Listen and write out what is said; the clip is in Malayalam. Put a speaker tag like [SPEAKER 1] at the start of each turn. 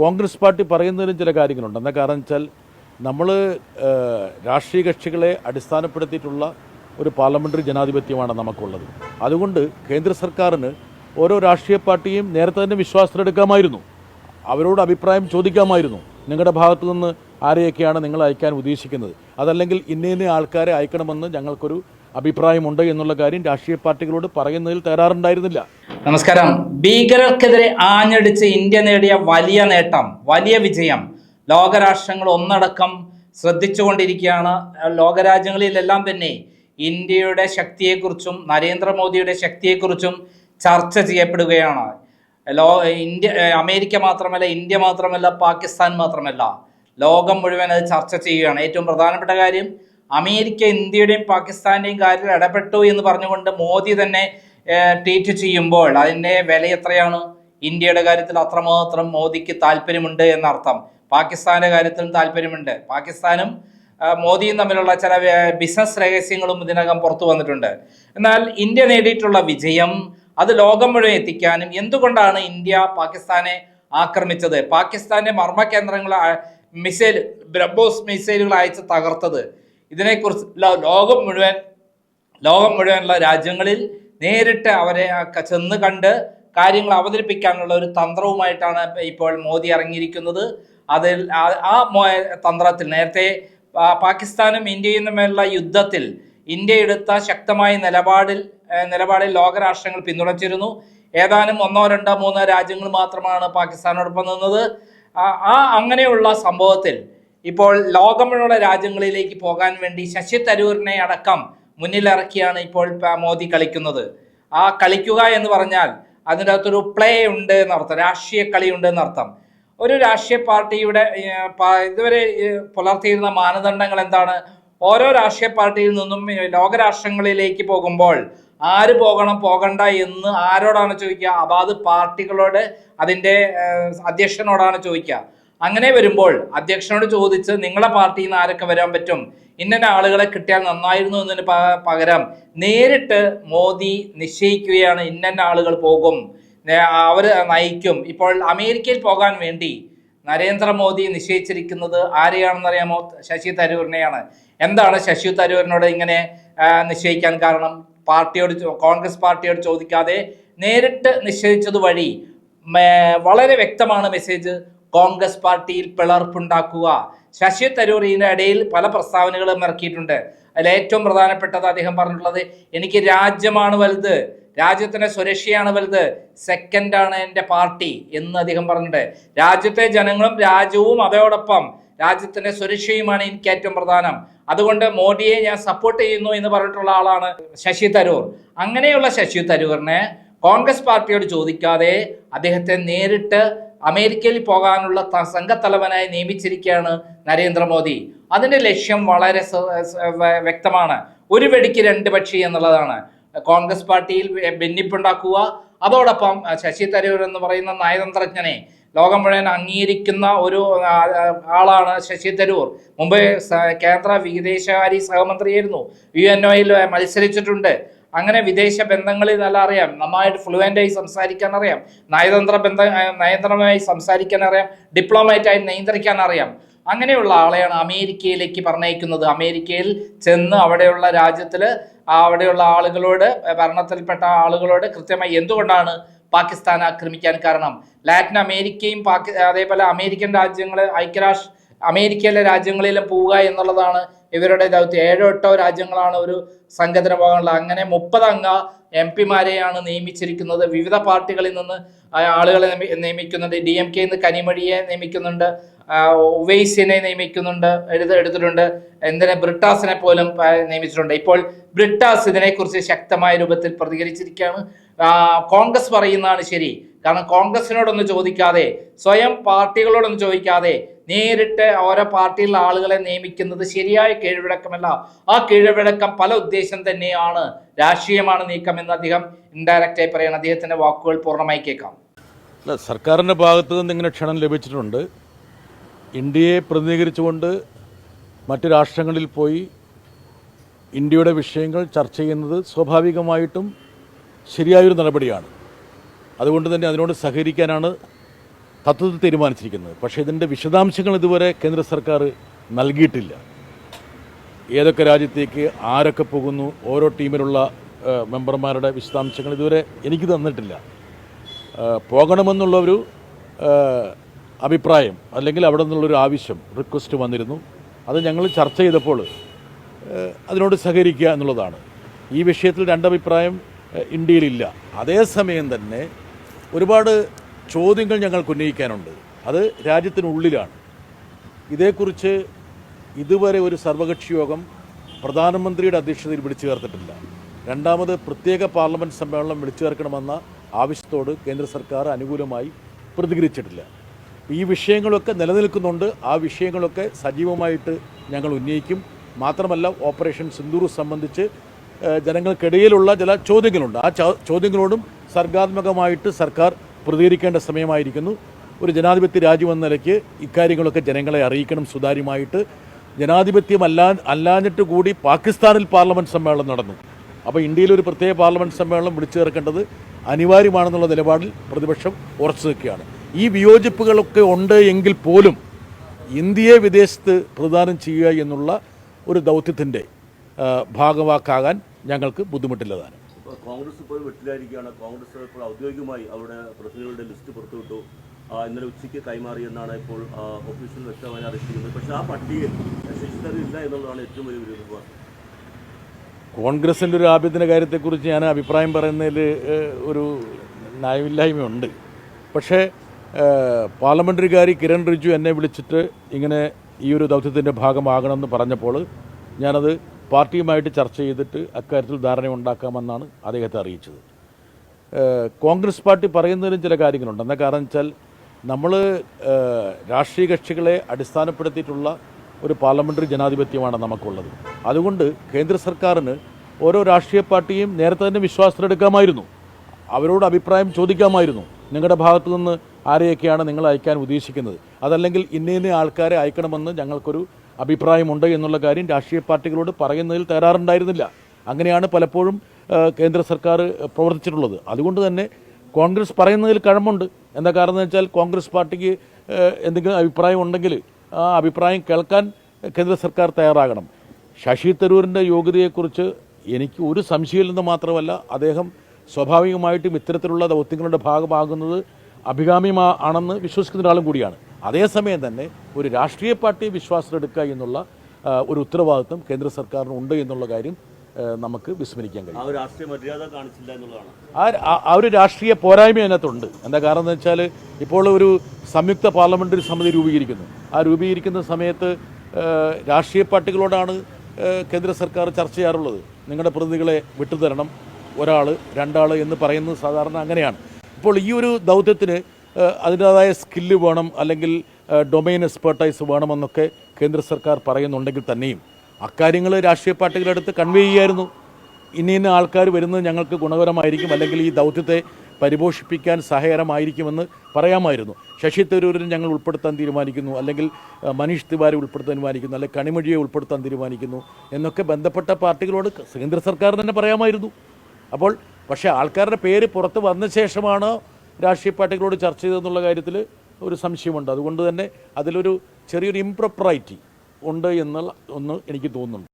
[SPEAKER 1] കോൺഗ്രസ് പാർട്ടി പറയുന്നതിലും ചില കാര്യങ്ങളുണ്ട്. എന്താ കാരണം വെച്ചാൽ നമ്മൾ രാഷ്ട്രീയ കക്ഷികളെ അടിസ്ഥാനപ്പെടുത്തിയിട്ടുള്ള ഒരു പാർലമെന്ററി ജനാധിപത്യമാണ് നമുക്കുള്ളത്. അതുകൊണ്ട് കേന്ദ്ര സർക്കാരിന് ഓരോ രാഷ്ട്രീയ പാർട്ടിയും നേരത്തെ തന്നെ വിശ്വാസത്തിലെടുക്കാമായിരുന്നു. അവരോട് അഭിപ്രായം ചോദിക്കാമായിരുന്നു. നിങ്ങളുടെ ഭാഗത്തു നിന്ന് ആരെയൊക്കെയാണ് നിങ്ങൾ അയക്കാൻ ഉദ്ദേശിക്കുന്നത്? അതല്ലെങ്കിൽ ഇന്ന ഇന്ന ആൾക്കാരെ അയക്കണമെന്ന് ഞങ്ങൾക്കൊരു അഭിപ്രായമുണ്ട് എന്നുള്ള കാര്യം രാഷ്ട്രീയ പാർട്ടികളോട് പറയുന്നതിൽ തയ്യാറുണ്ടായിരുന്നില്ല
[SPEAKER 2] നമസ്കാരം. ഭീകരർക്കെതിരെ ആഞ്ഞടിച്ച് ഇന്ത്യ നേടിയ വലിയ നേട്ടം വലിയ വിജയം. ലോകരാഷ്ട്രങ്ങൾ ഒന്നടക്കം ശ്രദ്ധിച്ചുകൊണ്ടിരിക്കുകയാണ്. ലോകരാജ്യങ്ങളിലെല്ലാം തന്നെ ഇന്ത്യയുടെ ശക്തിയെക്കുറിച്ചും നരേന്ദ്രമോദിയുടെ ശക്തിയെക്കുറിച്ചും ചർച്ച ചെയ്യപ്പെടുകയാണ്. ലോ ഇന്ത്യ അമേരിക്ക മാത്രമല്ല ഇന്ത്യ മാത്രമല്ല പാകിസ്ഥാൻ മാത്രമല്ല ലോകം മുഴുവൻ അത് ചർച്ച ചെയ്യുകയാണ്. ഏറ്റവും പ്രധാനപ്പെട്ട കാര്യം അമേരിക്ക ഇന്ത്യയുടെയും പാകിസ്ഥാന്റെയും കാര്യത്തിൽ ഇടപെട്ടു എന്ന് പറഞ്ഞുകൊണ്ട് മോദി തന്നെ ട്വീറ്റ് ചെയ്യുമ്പോൾ അതിന്റെ വില എത്രയാണ്? ഇന്ത്യയുടെ കാര്യത്തിൽ അത്രമാത്രം മോദിക്ക് താല്പര്യമുണ്ട് എന്നർത്ഥം. പാകിസ്ഥാന്റെ കാര്യത്തിലും താല്പര്യമുണ്ട്. പാകിസ്ഥാനും മോദിയും തമ്മിലുള്ള ചില ബിസിനസ് രഹസ്യങ്ങളും ഇതിനകം പുറത്തു വന്നിട്ടുണ്ട്. എന്നാൽ ഇന്ത്യ നേടിയിട്ടുള്ള വിജയം അത് ലോകം മുഴുവൻ എത്തിക്കാനും എന്തുകൊണ്ടാണ് ഇന്ത്യ പാകിസ്ഥാനെ ആക്രമിച്ചത്? പാകിസ്ഥാന്റെ മർമ്മ കേന്ദ്രങ്ങൾ മിസൈൽ ബ്രഹ്മോസ് മിസൈലുകൾ അയച്ച് തകർത്തത്. ഇതിനെക്കുറിച്ച് ലോകം മുഴുവൻ ലോകം മുഴുവനുള്ള രാജ്യങ്ങളിൽ നേരിട്ട് അവരെ ചെന്ന് കണ്ട് കാര്യങ്ങൾ അവതരിപ്പിക്കാനുള്ള ഒരു തന്ത്രവുമായിട്ടാണ് ഇപ്പോൾ മോദി ഇറങ്ങിയിരിക്കുന്നത്. അതിൽ ആ- തന്ത്രത്തിൽ നേരത്തെ പാകിസ്ഥാനും ഇന്ത്യയും തമ്മിലുള്ള യുദ്ധത്തിൽ ഇന്ത്യ എടുത്ത ശക്തമായ നിലപാടിൽ നിലപാടിൽ ലോകരാഷ്ട്രങ്ങൾ പിന്തുണച്ചിരുന്നു. ഏതാനും ഒന്നോ രണ്ടോ മൂന്നോ രാജ്യങ്ങൾ മാത്രമാണ് പാകിസ്ഥാനോടൊപ്പം നിന്നത്. ആ അങ്ങനെയുള്ള സംഭവത്തിൽ ഇപ്പോൾ ലോകമുള്ള രാജ്യങ്ങളിലേക്ക് പോകാൻ വേണ്ടി ശശി തരൂരിനെ അടക്കം മുന്നിലിറക്കിയാണ് ഇപ്പോൾ മോദി കളിക്കുന്നത്. ആ കളിക്കുക എന്ന് പറഞ്ഞാൽ അതിന്റെ അകത്തൊരു പ്ലേ ഉണ്ട് എന്നർത്ഥം രാഷ്ട്രീയ കളി ഉണ്ട് എന്നർത്ഥം. ഒരു രാഷ്ട്രീയ പാർട്ടിയുടെ ഇതുവരെ പുലർത്തിയിരുന്ന മാനദണ്ഡങ്ങൾ എന്താണ്? ഓരോ രാഷ്ട്രീയ പാർട്ടിയിൽ നിന്നും ലോകരാഷ്ട്രങ്ങളിലേക്ക് പോകുമ്പോൾ ആര് പോകണം പോകണ്ട എന്ന് ആരോടാണ് ചോദിക്കുക? അതാത് പാർട്ടികളോട് അതിന്റെ അധ്യക്ഷനോടാണ് ചോദിക്കുക. അങ്ങനെ വരുമ്പോൾ അധ്യക്ഷനോട് ചോദിച്ച് നിങ്ങളെ പാർട്ടിയിൽ നിന്ന് ആരൊക്കെ വരാൻ പറ്റും? ഇന്ന ആളുകളെ കിട്ടിയാൽ നന്നായിരുന്നു എന്നതിന് പകരം നേരിട്ട് മോദി നിശ്ചയിക്കുകയാണ് ഇന്ന ആളുകൾ പോകും. അവർ നയിക്കും. ഇപ്പോൾ അമേരിക്കയിൽ പോകാൻ വേണ്ടി നരേന്ദ്രമോദി നിശ്ചയിച്ചിരിക്കുന്നത് ആരെയാണെന്നറിയാമോ? ശശി തരൂരിനെയാണ്. എന്താണ് ശശി തരൂരിനോട് ഇങ്ങനെ നിശ്ചയിക്കാൻ കാരണം? പാർട്ടിയോട് കോൺഗ്രസ് പാർട്ടിയോട് ചോദിക്കാതെ നേരിട്ട് നിശ്ചയിച്ചത് വഴി വളരെ വ്യക്തമാണ് മെസ്സേജ്. കോൺഗ്രസ് പാർട്ടിയിൽ പിളർപ്പുണ്ടാക്കുക. ശശി തരൂരിന്റെ ഇടയിൽ പല പ്രസ്താവനകളും ഇറക്കിയിട്ടുണ്ട്. അതിൽ ഏറ്റവും പ്രധാനപ്പെട്ടത് അദ്ദേഹം പറഞ്ഞിട്ടുള്ളത് എനിക്ക് രാജ്യമാണ് വലുത് രാജ്യത്തിന്റെ സുരക്ഷയാണ് വലുത് സെക്കൻഡാണ് എന്റെ പാർട്ടി എന്ന് അദ്ദേഹം പറഞ്ഞിട്ടുണ്ട്. രാജ്യത്തെ ജനങ്ങളും രാജ്യവും അതോടൊപ്പം രാജ്യത്തിന്റെ സുരക്ഷയുമാണ് എനിക്ക് ഏറ്റവും പ്രധാനം. അതുകൊണ്ട് മോഡിയെ ഞാൻ സപ്പോർട്ട് ചെയ്യുന്നു എന്ന് പറഞ്ഞിട്ടുള്ള ആളാണ് ശശി തരൂർ. അങ്ങനെയുള്ള ശശി തരൂറിനെ കോൺഗ്രസ് പാർട്ടിയോട് ചോദിക്കാതെ അദ്ദേഹത്തെ നേരിട്ട് അമേരിക്കയിൽ പോകാനുള്ള സംഘത്തലവനായി നിയമിച്ചിരിക്കുകയാണ് നരേന്ദ്രമോദി. അതിന്റെ ലക്ഷ്യം വളരെ വ്യക്തമാണ്. ഒരു വെടിക്ക് രണ്ട് പക്ഷി എന്നുള്ളതാണ്. കോൺഗ്രസ് പാർട്ടിയിൽ ഭിന്നിപ്പുണ്ടാക്കുക അതോടൊപ്പം ശശി തരൂർ എന്ന് പറയുന്ന നയതന്ത്രജ്ഞനെ ലോകം മുഴുവൻ അംഗീകരിക്കുന്ന ഒരു ആളാണ് ശശി തരൂർ. മുമ്പ് കേന്ദ്ര വിദേശകാര്യ സഹമന്ത്രിയായിരുന്നു. U N ഒയിൽ മത്സരിച്ചിട്ടുണ്ട്. അങ്ങനെ വിദേശ ബന്ധങ്ങളിൽ നല്ല അറിയാം. നന്നായിട്ട് ഫ്ലുവന്റായി സംസാരിക്കാൻ അറിയാം നയതന്ത്ര ബന്ധ നയതന്ത്രമായി സംസാരിക്കാൻ അറിയാം ഡിപ്ലോമാറ്റായി നിയന്ത്രിക്കാൻ അറിയാം അങ്ങനെയുള്ള ആളെയാണ് അമേരിക്കയിലേക്ക് പറഞ്ഞയക്കുന്നത്. അമേരിക്കയിൽ ചെന്ന് അവിടെയുള്ള രാജ്യത്തിൽ അവിടെയുള്ള ആളുകളോട് ഭരണത്തിൽപ്പെട്ട ആളുകളോട് കൃത്യമായി എന്തുകൊണ്ടാണ് പാകിസ്ഥാൻ ആക്രമിക്കാൻ കാരണം? ലാറ്റിൻ അമേരിക്കയും പാകി അതേപോലെ അമേരിക്കൻ രാജ്യങ്ങൾ ഐക്യരാഷ്ട്ര അമേരിക്കയിലെ രാജ്യങ്ങളിലും പോവുക എന്നുള്ളതാണ് ഇവരുടെ ദൗത്യം. ഏഴോ എട്ടോ രാജ്യങ്ങളാണ് ഒരു സംഘത്തിന് പോകാനുള്ളത് അങ്ങനെ മുപ്പത് അംഗ എം പിമാരെയാണ് നിയമിച്ചിരിക്കുന്നത്. വിവിധ പാർട്ടികളിൽ നിന്ന് ആളുകളെ നിയമിക്കുന്നുണ്ട്. D M കെന്ന് കനിമൊഴിയെ നിയമിക്കുന്നുണ്ട്. ഉവൈസിനെ നിയമിക്കുന്നുണ്ട് എടുത്ത് എടുത്തിട്ടുണ്ട്. എന്തിനെ? ബ്രിട്ടാസിനെ പോലും നിയമിച്ചിട്ടുണ്ട്. ഇപ്പോൾ ബ്രിട്ടാസ് ഇതിനെക്കുറിച്ച് ശക്തമായ രൂപത്തിൽ പ്രതികരിച്ചിരിക്കുകയാണ്. കോൺഗ്രസ് പറയുന്നതാണ് ശരി. കാരണം കോൺഗ്രസിനോടൊന്നും ചോദിക്കാതെ സ്വയം പാർട്ടികളോടൊന്നും ചോദിക്കാതെ നേരിട്ട് ഓരോ പാർട്ടിയിലുള്ള ആളുകളെ നിയമിക്കുന്നത് ശരിയായ കീഴ്വഴക്കമല്ല. ആ കീഴ്വഴക്കം പല ഉദ്ദേശം തന്നെയാണ്. രാഷ്ട്രീയമാണ് നീക്കം എന്ന് അദ്ദേഹം ഇൻഡയറക്റ്റായി പറയണം. അദ്ദേഹത്തിന്റെ വാക്കുകൾ പൂർണമായി കേൾക്കാം.
[SPEAKER 1] അല്ല സർക്കാരിന്റെ ഭാഗത്ത് നിന്ന് ഇങ്ങനെ ക്ഷണം ലഭിച്ചിട്ടുണ്ട്. ഇന്ത്യയെ പ്രതിനിധീകരിച്ചുകൊണ്ട് മറ്റു രാഷ്ട്രങ്ങളിൽ പോയി ഇന്ത്യയുടെ വിഷയങ്ങൾ ചർച്ച ചെയ്യുന്നത് സ്വാഭാവികമായിട്ടും ശരിയായൊരു നടപടിയാണ്. അതുകൊണ്ട് തന്നെ അതിനോട് സഹകരിക്കാനാണ് തത്വത്തിൽ തീരുമാനിച്ചിരിക്കുന്നത്. പക്ഷേ ഇതിന്റെ വിശദാംശങ്ങൾ ഇതുവരെ കേന്ദ്ര സർക്കാർ നൽകിയിട്ടില്ല. ഏതൊക്കെ രാജ്യത്തേക്ക് ആരൊക്കെ പോകുന്നു ഓരോ ടീമിലുള്ള മെമ്പർമാരുടെ വിശദാംശങ്ങൾ ഇതുവരെ എനിക്ക് തന്നിട്ടില്ല. പോകണമെന്നുള്ളൊരു അഭിപ്രായം അല്ലെങ്കിൽ അവിടെ നിന്നുള്ളൊരു ആവശ്യം റിക്വസ്റ്റ് വന്നിരുന്നു. അത് ഞങ്ങൾ ചർച്ച ചെയ്തപ്പോൾ അതിനോട് സഹകരിക്കുക എന്നുള്ളതാണ്. ഈ വിഷയത്തിൽ രണ്ടഭിപ്രായം ഇന്ത്യയിലില്ല. അതേസമയം തന്നെ ഒരുപാട് ചോദ്യങ്ങൾ ഞങ്ങൾക്ക് ഉന്നയിക്കാനുണ്ട്. അത് രാജ്യത്തിനുള്ളിലാണ്. ഇതേക്കുറിച്ച് ഇതുവരെ ഒരു സർവകക്ഷി യോഗം പ്രധാനമന്ത്രിയുടെ അധ്യക്ഷതയിൽ വിളിച്ചു ചേർത്തിട്ടില്ല. രണ്ടാമത് പ്രത്യേക പാർലമെന്റ് സമ്മേളനം വിളിച്ചു ചേർക്കണമെന്ന ആവശ്യത്തോട് കേന്ദ്ര സർക്കാർ അനുകൂലമായി പ്രതികരിച്ചിട്ടില്ല. ഈ വിഷയങ്ങളൊക്കെ നിലനിൽക്കുന്നുണ്ട്. ആ വിഷയങ്ങളൊക്കെ സജീവമായിട്ട് ഞങ്ങൾ ഉന്നയിക്കും. മാത്രമല്ല ഓപ്പറേഷൻ സിന്ദൂർ സംബന്ധിച്ച് ജനങ്ങൾക്കിടയിലുള്ള ചില ചോദ്യങ്ങളുണ്ട്. ആ ചോദ്യങ്ങളോടും സർഗാത്മകമായിട്ട് സർക്കാർ പ്രതികരിക്കേണ്ട സമയമായിരിക്കുന്നു. ഒരു ജനാധിപത്യ രാജ്യം എന്ന നിലയ്ക്ക് ഇക്കാര്യങ്ങളൊക്കെ ജനങ്ങളെ അറിയിക്കണം സുതാര്യമായിട്ട്. ജനാധിപത്യം അല്ലാ അല്ലാഞ്ഞിട്ട് കൂടി പാകിസ്ഥാനിൽ പാർലമെന്റ് സമ്മേളനം നടന്നു. അപ്പോൾ ഇന്ത്യയിൽ ഒരു പ്രത്യേക പാർലമെന്റ് സമ്മേളനം വിളിച്ചു ചേർക്കേണ്ടത് അനിവാര്യമാണെന്നുള്ള നിലപാടിൽ പ്രതിപക്ഷം ഉറച്ചു നിൽക്കുകയാണ്. ഈ വിയോജിപ്പുകളൊക്കെ ഉണ്ട് എങ്കിൽ പോലും ഇന്ത്യയെ വിദേശത്ത് പ്രദാനം ചെയ്യുക എന്നുള്ള ഒരു ദൗത്യത്തിന്റെ ഭാഗവാക്കാകാൻ ഞങ്ങൾക്ക് ബുദ്ധിമുട്ടില്ലതാണ്.
[SPEAKER 3] കോൺഗ്രസ് ഇപ്പോൾ വെട്ടിലായിരിക്കുകയാണ്. കോൺഗ്രസ് ഇപ്പോൾ ഔദ്യോഗികമായി അവരുടെ പ്രതിനിധികളുടെ ലിസ്റ്റ് പുറത്തുവിട്ടു. ഇന്നലെ ഉച്ചയ്ക്ക് കൈമാറി എന്നാണ് ഇപ്പോൾ ഒഫീഷ്യൽ വ്യക്തമായി അറിയിച്ചിരിക്കുന്നത് പക്ഷേ ആ പട്ടികയിൽ ശശി ഇല്ല എന്നുള്ളതാണ് ഏറ്റവും വലിയ വിരോധാഭാസം.
[SPEAKER 1] കോൺഗ്രസിന്റെ ഒരു ആഭ്യന്തര കാര്യത്തെക്കുറിച്ച് ഞാൻ അഭിപ്രായം പറയുന്നതിൽ ഒരു ന്യായമില്ലായ്മയുണ്ട് പക്ഷേ പാർലമെന്ററികാരി കിരൺ റിജു എന്നെ വിളിച്ചിട്ട് ഇങ്ങനെ ഈ ഒരു ദൗത്യത്തിന്റെ ഭാഗമാകണമെന്ന് പറഞ്ഞപ്പോൾ ഞാനത് പാർട്ടിയുമായിട്ട് ചർച്ച ചെയ്തിട്ട് അക്കാര്യത്തിൽ ധാരണ ഉണ്ടാക്കാമെന്നാണ് അദ്ദേഹത്തെ അറിയിച്ചത്. കോൺഗ്രസ് പാർട്ടി പറയുന്നതിലും ചില കാര്യങ്ങളുണ്ട്. എന്താ കാരണം വെച്ചാൽ നമ്മൾ രാഷ്ട്രീയ കക്ഷികളെ അടിസ്ഥാനപ്പെടുത്തിയിട്ടുള്ള ഒരു പാർലമെന്ററി ജനാധിപത്യമാണ് നമുക്കുള്ളത്. അതുകൊണ്ട് കേന്ദ്ര സർക്കാരിന് ഓരോ രാഷ്ട്രീയ പാർട്ടിയും നേരത്തെ തന്നെ വിശ്വാസത്തിലെടുക്കാമായിരുന്നു. അവരോട് അഭിപ്രായം ചോദിക്കാമായിരുന്നു. നിങ്ങളുടെ ഭാഗത്തു നിന്ന് ആരെയൊക്കെയാണ് നിങ്ങൾ അയക്കാൻ ഉദ്ദേശിക്കുന്നത്? അതല്ലെങ്കിൽ ഇന്ന ഇന്ന ആൾക്കാരെ അയക്കണമെന്ന് ഞങ്ങൾക്കൊരു അഭിപ്രായമുണ്ട് എന്നുള്ള കാര്യം രാഷ്ട്രീയ പാർട്ടികളോട് പറയുന്നതിൽ തയ്യാറുണ്ടായിരുന്നില്ല അങ്ങനെയാണ് പലപ്പോഴും കേന്ദ്ര സർക്കാർ പ്രവർത്തിച്ചിട്ടുള്ളത്. അതുകൊണ്ട് തന്നെ കോൺഗ്രസ് പറയുന്നതിൽ കഴമ്പുണ്ട്. എന്താ കാരണം എന്ന് വെച്ചാൽ കോൺഗ്രസ് പാർട്ടിക്ക് എന്തെങ്കിലും അഭിപ്രായം ഉണ്ടെങ്കിൽ ആ അഭിപ്രായം കേൾക്കാൻ കേന്ദ്ര സർക്കാർ തയ്യാറാകണം. ശശി തരൂരിന്റെ യോഗ്യതയെക്കുറിച്ച് എനിക്ക് ഒരു സംശയമില്ലെന്ന് മാത്രമല്ല അദ്ദേഹം സ്വാഭാവികമായിട്ടും ഇത്തരത്തിലുള്ള ദൗത്യങ്ങളുടെ ഭാഗമാകുന്നത് അഭികാമ്യമാണെന്ന് വിശ്വസിക്കുന്ന ഒരാളും കൂടിയാണ്. അതേസമയം തന്നെ ഒരു രാഷ്ട്രീയ പാർട്ടിയെ വിശ്വാസത്തിലെടുക്കുക എന്നുള്ള ഒരു ഉത്തരവാദിത്വം കേന്ദ്ര സർക്കാരിന് ഉണ്ട് എന്നുള്ള കാര്യം നമുക്ക് വിസ്മരിക്കാൻ കഴിയും.
[SPEAKER 3] ആ ഒരു രാഷ്ട്രീയ
[SPEAKER 1] പോരായ്മ അതിനകത്തുണ്ട്. എന്താ കാരണം എന്ന് വെച്ചാൽ ഇപ്പോൾ ഒരു സംയുക്ത പാർലമെന്ററി സമിതി രൂപീകരിക്കുന്നു. ആ രൂപീകരിക്കുന്ന സമയത്ത് രാഷ്ട്രീയ പാർട്ടികളോടാണ് കേന്ദ്ര സർക്കാർ ചർച്ച ചെയ്യാറുള്ളത്. നിങ്ങളുടെ പ്രതിനിധികളെ വിട്ടുതരണം ഒരാൾ രണ്ടാൾ എന്ന് പറയുന്നത് സാധാരണ അങ്ങനെയാണ്. ഇപ്പോൾ ഈ ഒരു ദൗത്യത്തിന് അതിന്റേതായ സ്കില്ല് വേണം അല്ലെങ്കിൽ ഡൊമൈൻ എക്സ്പേർട്ടൈസ് വേണമെന്നൊക്കെ കേന്ദ്ര സർക്കാർ പറയുന്നുണ്ടെങ്കിൽ തന്നെയും. അക്കാര്യങ്ങൾ രാഷ്ട്രീയ പാർട്ടികളെടുത്ത് കൺവേ ചെയ്യായിരുന്നു. ഇന്ന ഇന്ന ആൾക്കാർ വരുന്നത് ഞങ്ങൾക്ക് ഗുണകരമായിരിക്കും അല്ലെങ്കിൽ ഈ ദൗത്യത്തെ പരിപോഷിപ്പിക്കാൻ സഹായകരമായിരിക്കുമെന്ന് പറയാമായിരുന്നു. ശശി തരൂരിനെ ഞങ്ങൾ ഉൾപ്പെടുത്താൻ തീരുമാനിക്കുന്നു അല്ലെങ്കിൽ മനീഷ് തിവാരി ഉൾപ്പെടുത്താൻ തീരുമാനിക്കുന്നു അല്ലെങ്കിൽ കണിമൊഴിയെ ഉൾപ്പെടുത്താൻ തീരുമാനിക്കുന്നു എന്നൊക്കെ ബന്ധപ്പെട്ട പാർട്ടികളോട് കേന്ദ്ര സർക്കാർ തന്നെ പറയാമായിരുന്നു. അപ്പോൾ പക്ഷേ ആൾക്കാരുടെ പേര് പുറത്ത് വന്ന ശേഷമാണ് രാഷ്ട്രീയ പാർട്ടികളോട് ചർച്ച ചെയ്തതെന്നുള്ള കാര്യത്തിൽ ഒരു സംശയമുണ്ട്. അതുകൊണ്ട് തന്നെ അതിലൊരു ചെറിയൊരു ഇംപ്രൊപ്രൈറ്റി ഉണ്ട് എന്നുള്ള ഒന്ന് എനിക്ക് തോന്നുന്നുണ്ട്.